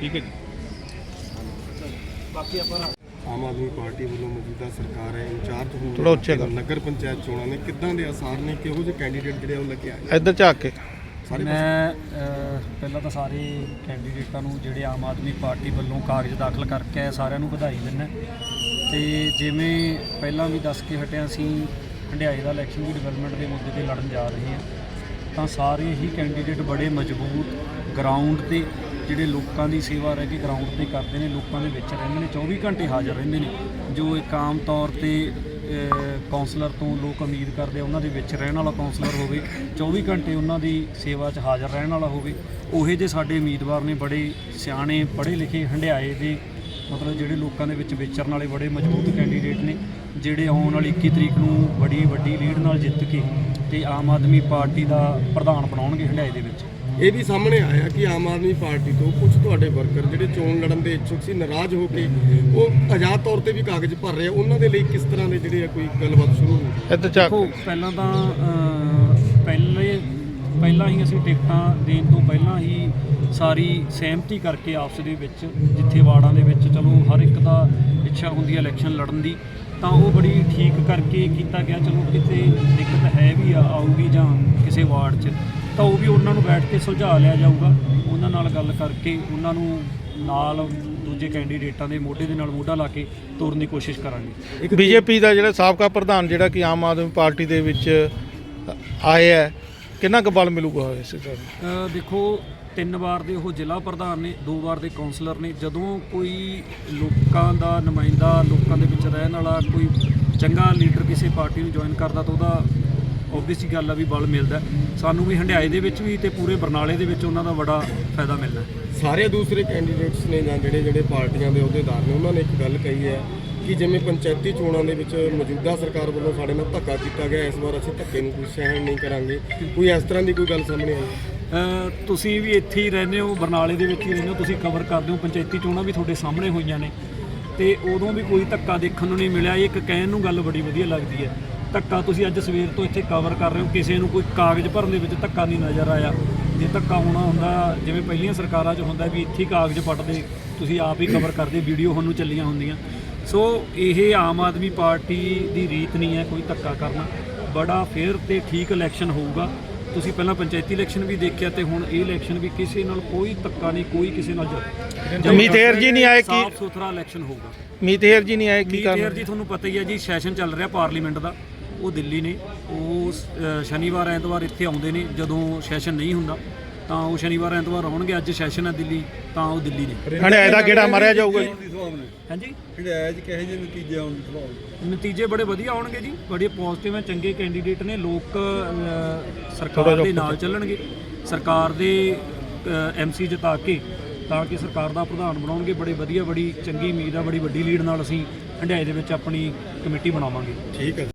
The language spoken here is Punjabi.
ਠੀਕ ਹੈ ਜੀ। ਬਾਕੀ ਆਪਾਂ ਆਮ ਆਦਮੀ ਪਾਰਟੀ ਵੱਲੋਂ ਮੌਜੂਦਾ ਸਰਕਾਰ ਹੈ ਇੰਚਾਰਜ ਹੋਣ ਥੋੜ੍ਹਾ ਉੱਚਾ ਕਰ। ਨਗਰ ਪੰਚਾਇਤ ਚੋਣਾਂ ਨੇ ਕਿੱਦਾਂ ਦੇ ਆਸਾਰ ਨੇ ਕਿਹੋ ਜਿਹੇ ਕੈਂਡੀਡੇਟ ਜਿਹੜੇ ਆ ਉਹ ਲੱਗੇ ਆਏ? ਇੱਧਰ ਝਾਕ ਕੇ। ਸਾਰੇ ਮੈਂ ਅਹ, ਪਹਿਲਾਂ ਤਾਂ ਸਾਰੇ ਕੈਂਡੀਡੇਟਾਂ ਨੂੰ ਜਿਹੜੇ ਆਮ ਆਦਮੀ ਪਾਰਟੀ ਵੱਲੋਂ ਕਾਗਜ਼ ਦਾਖਲ ਕਰਕੇ ਆਏ ਸਾਰਿਆਂ ਨੂੰ ਵਧਾਈ ਦਿੰਦਾ ਤੇ ਜਿਵੇਂ ਪਹਿਲਾਂ ਵੀ ਦੱਸ ਕੇ ਹਟਿਆ ਸੀ ਹੰਡਿਆਈ ਦਾ ਇਲੈਕਸ਼ਨ ਦੀ ਡਿਵੈਲਪਮੈਂਟ ਦੇ ਮੁੱਦੇ ਤੇ ਲੜਨ ਜਾ ਰਹੇ ਹਾਂ ਤਾਂ ਸਾਰੇ ਹੀ ਕੈਂਡੀਡੇਟ ਬੜੇ ਮਜ਼ਬੂਤ ਗਰਾਊਂਡ ਤੇ ਜਿਹੜੇ ਲੋਕਾਂ ਦੀ ਸੇਵਾ ਰਹਿ ਕੇ ਗਰਾਊਂਡ ਤੇ ਕਰਦੇ ਨੇ ਲੋਕਾਂ ਦੇ ਵਿੱਚ ਰਹਿੰਦੇ ਨੇ 24 ਘੰਟੇ ਹਾਜ਼ਰ ਰਹਿੰਦੇ ਨੇ। ਜੋ ਇੱਕ ਆਮ ਤੌਰ ਤੇ ਅਹ, ਕਾਉਂਸਲਰ ਤੋਂ ਲੋਕ ਉਮੀਦ ਕਰਦੇ ਉਹਨਾਂ ਦੇ ਵਿੱਚ ਰਹਿਣ ਵਾਲਾ ਕਾਉਂਸਲਰ ਹੋਵੇ 24 ਘੰਟੇ ਉਹਨਾਂ ਦੀ ਸੇਵਾ 'ਚ ਹਾਜ਼ਰ ਰਹਿਣ ਵਾਲਾ ਹੋਵੇ ਉਹੇ ਜੇ ਸਾਡੇ ਉਮੀਦਵਾਰ ਨੇ ਬੜੇ ਸਿਆਣੇ ਪੜ੍ਹੇ ਲਿਖੇ ਹੰਡਿਆਏ ਦੇ ਮਤਲਬ ਜਿਹੜੇ ਲੋਕਾਂ ਦੇ ਵਿੱਚ ਵਿਚਰਨ ਵਾਲੇ ਬੜੇ ਮਜ਼ਬੂਤ ਕੈਂਡੀਡੇਟ ਨੇ ਜਿਹੜੇ ਆਉਣ ਵਾਲੀ 21 ਤਰੀਕ ਨੂੰ ਬੜੀ ਵੱਡੀ ਲੀਡ ਨਾਲ ਜਿੱਤ ਕੇ ਤੇ ਆਮ ਆਦਮੀ ਪਾਰਟੀ ਦਾ ਪ੍ਰਧਾਨ ਬਣਾਉਣਗੇ ਹੰਡਿਆਏ ਦੇ ਵਿੱਚ। ਇਹ ਵੀ ਸਾਹਮਣੇ ਆਇਆ ਕਿ ਆਮ ਆਦਮੀ ਪਾਰਟੀ ਤੋਂ ਕੁਝ ਤੁਹਾਡੇ ਵਰਕਰ ਜਿਹੜੇ ਚੋਣ ਲੜਨ ਦੇ ਇੱਛੁਕ ਸੀ ਨਾਰਾਜ਼ ਹੋ ਕੇ ਉਹ ਆਜ਼ਾਦ ਤੌਰ ਤੇ ਵੀ ਕਾਗਜ਼ ਭਰ ਰਹੇ ਆ। ਉਹਨਾਂ ਦੇ ਲਈ ਕਿਸ ਤਰ੍ਹਾਂ ਦੇ ਜਿਹੜੇ ਆ ਕੋਈ ਗੱਲਬਾਤ ਸ਼ੁਰੂ ਹੋਈ? ਝਾਕ। ਦੇਖੋ ਪਹਿਲਾਂ ਤਾਂ ਪਹਿਲੇ ਪਹਿਲਾਂ ਹੀ ਅਸੀਂ ਟਿਕਟਾਂ ਦੇਣ ਤੋਂ ਪਹਿਲਾਂ ਹੀ ਸਾਰੀ ਸਹਿਮਤੀ ਕਰਕੇ ਆਪਸ ਦੇ ਵਿੱਚ ਜਿੱਥੇ ਵਾਰਡਾਂ ਦੇ ਵਿੱਚ ਚਲੋ ਹਰ ਇੱਕ ਦਾ ਇੱਛਾ ਹੁੰਦੀ ਹੈ ਇਲੈਕਸ਼ਨ ਲੜਨ ਦੀ ਤਾਂ ਉਹ ਬੜੀ ਠੀਕ ਕਰਕੇ ਕੀਤਾ ਗਿਆ ਚਲੋ ਕਿਤੇ ਦਿੱਕਤ ਹੈ ਵੀ ਆਊਗੀ ਜਾਂ ਕਿਸੇ ਵਾਰਡ 'ਚ। ਤਾਂ ਉਹ ਵੀ ਉਹਨਾਂ ਨੂੰ ਬੈਠ ਕੇ ਸੁਲਝਾ ਲਿਆ ਜਾਊਗਾ। ਉਹਨਾਂ ਨਾਲ ਗੱਲ ਕਰਕੇ ਉਹਨਾਂ ਨੂੰ ਨਾਲ ਦੂਜੇ ਕੈਂਡੀਡੇਟਾਂ ਦੇ ਮੋਢੇ ਦੇ ਨਾਲ ਮੋਢਾ ਲਾ ਕੇ ਤੋਰਨ ਦੀ ਕੋਸ਼ਿਸ਼ ਕਰਾਂਗੇ। ਬੀਜੇਪੀ ਦਾ ਜਿਹੜਾ ਸਾਬਕਾ ਪ੍ਰਧਾਨ ਜਿਹੜਾ ਕਿ ਆਮ ਆਦਮੀ ਪਾਰਟੀ ਦੇ ਵਿੱਚ ਆਏ ਹੈ ਕਿੰਨਾ ਕੁ ਬਲ ਮਿਲੂਗਾ ਇਸ? ਅ, ਦੇਖੋ ਤਿੰਨ ਵਾਰ ਦੇ ਉਹ ਜ਼ਿਲ੍ਹਾ ਪ੍ਰਧਾਨ ਨੇ ਦੋ ਵਾਰ ਦੇ ਕਾਉਂਸਲਰ ਨੇ। ਜਦੋਂ ਕੋਈ ਲੋਕਾਂ ਦਾ ਨੁਮਾਇੰਦਾ ਲੋਕਾਂ ਦੇ ਵਿੱਚ ਰਹਿਣ ਵਾਲਾ ਕੋਈ ਚੰਗਾ ਲੀਡਰ ਕਿਸੇ ਪਾਰਟੀ ਨੂੰ ਜੁਆਇਨ ਕਰਦਾ ਤਾਂ ਉਹਦਾ ਓਬਵੀਅਸ ਗੱਲ ਆ ਵੀ ਬਲ ਮਿਲਦਾ। ਸਾਨੂੰ ਵੀ ਹੰਡਿਆਏ ਦੇ ਵਿੱਚ ਵੀ ਤੇ ਪੂਰੇ ਬਰਨਾਲੇ ਦੇ ਵਿੱਚ ਉਹਨਾਂ ਦਾ ਬੜਾ ਫਾਇਦਾ ਮਿਲਦਾ। ਸਾਰੇ ਦੂਸਰੇ ਕੈਂਡੀਡੇਟਸ ਨੇ ਜਾਂ ਜਿਹੜੇ ਜਿਹੜੇ ਪਾਰਟੀਆਂ ਦੇ ਅਹੁਦੇਦਾਰ ਨੇ ਉਹਨਾਂ ਨੇ ਇੱਕ ਗੱਲ ਕਹੀ ਹੈ ਕਿ ਜਿਵੇਂ ਪੰਚਾਇਤੀ ਚੋਣਾਂ ਦੇ ਵਿੱਚ ਮੌਜੂਦਾ ਸਰਕਾਰ ਵੱਲੋਂ ਸਾਡੇ ਨਾਲ ਧੱਕਾ ਕੀਤਾ ਗਿਆ ਇਸ ਵਾਰ ਅਸੀਂ ਧੱਕੇ ਨੂੰ ਕੋਈ ਸਹਿਣ ਨਹੀਂ ਕਰਾਂਗੇ ਕੋਈ ਇਸ ਤਰ੍ਹਾਂ ਦੀ ਕੋਈ ਗੱਲ ਸਾਹਮਣੇ ਆਈ ਤੁਸੀਂ ਵੀ ਇੱਥੇ ਹੀ ਰਹਿੰਦੇ ਹੋ ਬਰਨਾਲੇ ਦੇ ਵਿੱਚ ਹੀ ਰਹਿੰਦੇ ਹੋ ਤੁਸੀਂ ਕਵਰ ਕਰਦੇ ਹੋ ਪੰਚਾਇਤੀ ਚੋਣਾਂ ਵੀ ਤੁਹਾਡੇ ਸਾਹਮਣੇ ਹੋਈਆਂ ਨੇ ਤੇ ਉਦੋਂ ਵੀ ਕੋਈ ਧੱਕਾ ਦੇਖਣ ਨੂੰ ਨਹੀਂ ਮਿਲਿਆ ਇਹ ਇੱਕ ਕਹਿਣ ਨੂੰ ਗੱਲ ਬੜੀ ਵਧੀਆ ਲੱਗਦੀ ਹੈ ਧੱਕਾ ਤੁਸੀਂ ਅੱਜ ਸਵੇਰ ਤੋਂ ਇੱਥੇ ਕਵਰ ਕਰ ਰਹੇ ਹੋ। ਕਿਸੇ ਨੂੰ ਕੋਈ ਕਾਗਜ਼ ਭਰਨ ਦੇ ਵਿੱਚ ਧੱਕਾ ਨਹੀਂ ਨਜ਼ਰ ਆਇਆ। ਜੇ ਧੱਕਾ ਹੋਣਾ ਹੁੰਦਾ ਜਿਵੇਂ ਪਹਿਲੀਆਂ ਸਰਕਾਰਾਂ 'ਚ ਹੁੰਦਾ ਵੀ ਇੱਥੇ ਕਾਗਜ਼ ਪੱਟਦੇ ਤੁਸੀਂ ਆਪ ਹੀ ਕਵਰ ਕਰਦੇ ਵੀਡੀਓ ਹੁਣ ਨੂੰ ਚੱਲੀਆਂ ਹੁੰਦੀਆਂ। ਸੋ ਇਹ ਆਮ ਆਦਮੀ ਪਾਰਟੀ ਦੀ ਰੀਤ ਨਹੀਂ ਹੈ ਕੋਈ ਧੱਕਾ ਕਰਨਾ। ਬੜਾ ਫੇਅਰ ਤੇ ਠੀਕ ਇਲੈਕਸ਼ਨ ਹੋਊਗਾ। ਤੁਸੀਂ ਪਹਿਲਾਂ ਪੰਚਾਇਤੀ ਇਲੈਕਸ਼ਨ ਵੀ ਦੇਖਿਆ ਤੇ ਹੁਣ ਇਹ ਇਲੈਕਸ਼ਨ ਵੀ ਕਿਸੇ ਨਾਲ ਕੋਈ ਧੱਕਾ ਨਹੀਂ ਕੋਈ ਕਿਸੇ ਨਾਲ ਮੀਤੇਰ ਜੀ ਨਹੀਂ ਆਏ ਕਿ- ਸਾਫ਼ ਸੁਥਰਾ ਇਲੈਕਸ਼ਨ ਹੋਊਗਾ ਮੀਤੇਰ ਜੀ ਨਹੀਂ ਆਏ ਕੀ ਮੀਤੇਰ ਕਾਰਨ? ਜੀ ਤੁਹਾਨੂੰ ਪਤਾ ਹੀ ਹੈ ਜੀ ਸੈਸ਼ਨ ਚੱਲ ਰਿਹਾ ਪਾਰਲੀਮੈਂਟ ਦਾ। ਉਹ ਦਿੱਲੀ ਨੇ ਉਹ ਅ, ਸ਼ਨੀਵਾਰ ਐਤਵਾਰ ਇੱਥੇ ਆਉਂਦੇ ਨੇ ਜਦੋਂ ਸੈਸ਼ਨ ਨਹੀਂ ਹੁੰਦਾ ਤਾਂ ਉਹ ਸ਼ਨੀਵਾਰ ਐਤਵਾਰ ਆਉਣਗੇ ਅੱਜ ਸੈਸ਼ਨ ਹੈ ਦਿੱਲੀ ਤਾਂ ਉਹ ਦਿੱਲੀ ਨੇ। ਹੰਡਿਆਏ ਦਾ ਗੇੜਾ ਮਾਰਿਆ ਜਾਊਗਾ। ਜੀ ਹਾਂਜੀ? ਹੰਡਿਆਇਆ ਜੀ ਕਹੇ ਜਿਹੇ ਨਤੀਜੇ ਆਉਣ ਦੀ ਸੰਭਾਵਨਾ? ਨਤੀਜੇ ਬੜੇ ਵਧੀਆ ਆਉਣਗੇ ਜੀ ਬੜੇ ਪੋਜ਼ਿਟਿਵ ਹੈ ਚੰਗੇ ਕੈਂਡੀਡੇਟ ਨੇ ਲੋਕ ਅ, ਸਰਕਾਰ ਦੇ ਨਾਲ ਚੱਲਣਗੇ ਸਰਕਾਰ ਦੇ ਐਮਸੀ ਜਿਤਾ ਕੇ ਤਾਂ ਕਿ ਸਰਕਾਰ ਦਾ ਪ੍ਰਧਾਨ ਬਣਾਉਣਗੇ ਬੜੇ ਵਧੀਆ ਬੜੀ ਚੰਗੀ ਉਮੀਦ ਆ ਬੜੀ ਵੱਡੀ ਲੀਡ ਨਾਲ ਅਸੀਂ ਹੰਡਿਆਏ ਦੇ ਵਿੱਚ ਆਪਣੀ ਕਮੇਟੀ ਬਣਾਵਾਂਗੇ। ਠੀਕ ਹੈ।